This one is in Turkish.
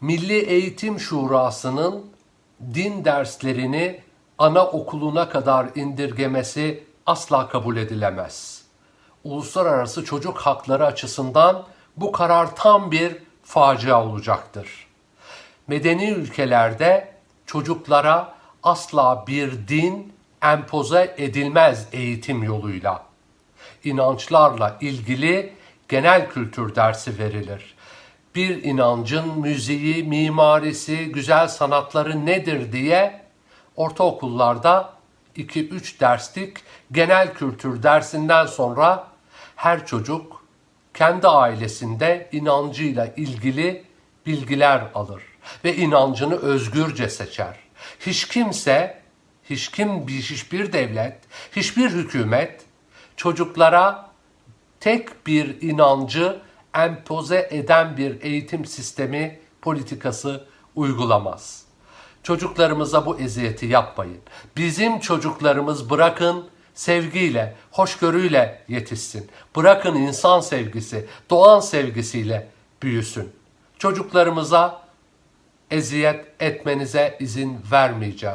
Milli Eğitim Şurası'nın din derslerini anaokuluna kadar indirgemesi asla kabul edilemez. Uluslararası çocuk hakları açısından bu karar tam bir facia olacaktır. Medeni ülkelerde çocuklara asla bir din empoze edilmez eğitim yoluyla. İnançlarla ilgili genel kültür dersi verilir. Bir inancın müziği, mimarisi, güzel sanatları nedir diye ortaokullarda 2-3 derslik genel kültür dersinden sonra her çocuk kendi ailesinde inancıyla ilgili bilgiler alır ve inancını özgürce seçer. Hiç kimse, hiç kim, hiçbir devlet, hiçbir hükümet çocuklara tek bir inancı empoze eden bir eğitim sistemi politikası uygulamaz. Çocuklarımıza bu eziyeti yapmayın. Bizim çocuklarımız bırakın sevgiyle, hoşgörüyle yetişsin. Bırakın insan sevgisi, doğan sevgisiyle büyüsün. Çocuklarımıza eziyet etmenize izin vermeyeceğiz.